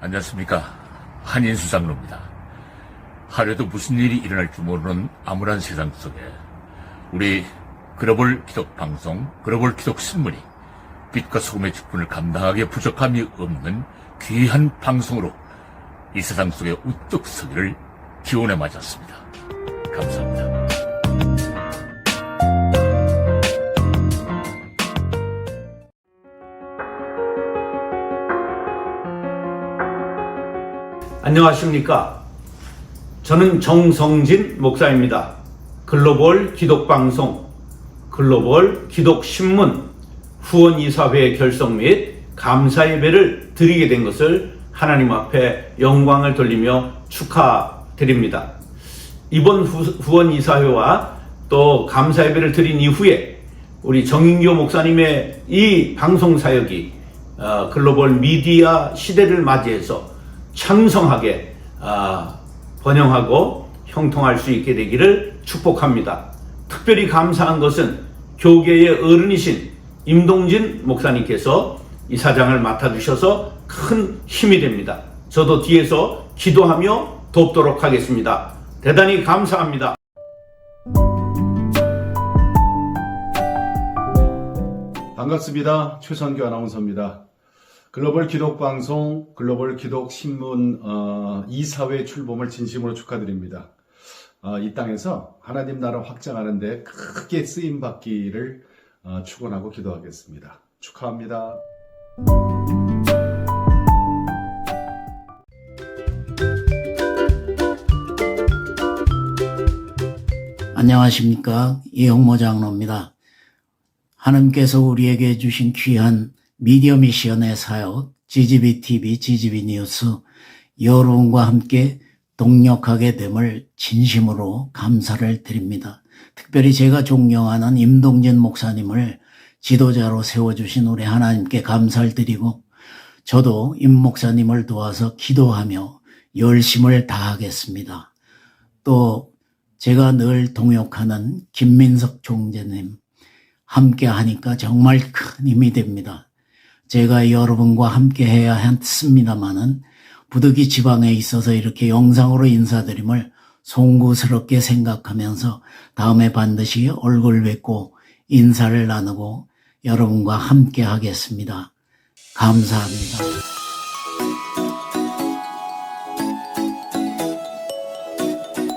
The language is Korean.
안녕하십니까. 한인수 장로입니다. 하루에도 무슨 일이 일어날 줄 모르는 암울한 세상 속에 우리 글로벌 기독 방송, 글로벌 기독 신문이 빛과 소금의 직분을 감당하기에 부족함이 없는 귀한 방송으로 이 세상 속에 우뚝 서기를 기원해 맞았습니다. 감사합니다. 안녕하십니까. 저는 정성진 목사입니다. 글로벌 기독방송, 글로벌 기독신문 후원이사회 결성 및 감사 예배를 드리게 된 것을 하나님 앞에 영광을 돌리며 축하드립니다. 이번 후- 후원이사회와 또 감사 예배를 드린 이후에 우리 정인교 목사님의 이 방송 사역이 어, 글로벌 미디어 시대를 맞이해서 창성하게 아, 번영하고 형통할 수 있게 되기를 축복합니다. 특별히 감사한 것은 교계의 어른이신 임동진 목사님께서 이 사장을 맡아주셔서 큰 힘이 됩니다. 저도 뒤에서 기도하며 돕도록 하겠습니다. 대단히 감사합니다. 반갑습니다. 최선규 아나운서입니다. 글로벌 기독 방송, 글로벌 기독 신문 어, 이사회 출범을 진심으로 축하드립니다. 어, 이 땅에서 하나님 나라 확장하는데 크게 쓰임 받기를 어, 축원하고 기도하겠습니다. 축하합니다. 안녕하십니까. 이영모 장로입니다. 하나님께서 우리에게 주신 귀한 미디어 미션의 사역, GGB TV, GGB 뉴스, 여러분과 함께 동력하게 됨을 진심으로 감사를 드립니다. 특별히 제가 존경하는 임동진 목사님을 지도자로 세워주신 우리 하나님께 감사를 드리고, 저도 임 목사님을 도와서 기도하며 열심을 다하겠습니다. 또 제가 늘 동역하는 김민석 총재님 함께 하니까 정말 큰 힘이 됩니다. 제가 여러분과 함께 해야 했습니다마는 부득이 지방에 있어서 이렇게 영상으로 인사드림을 송구스럽게 생각하면서 다음에 반드시 얼굴 뵙고 인사를 나누고 여러분과 함께 하겠습니다. 감사합니다.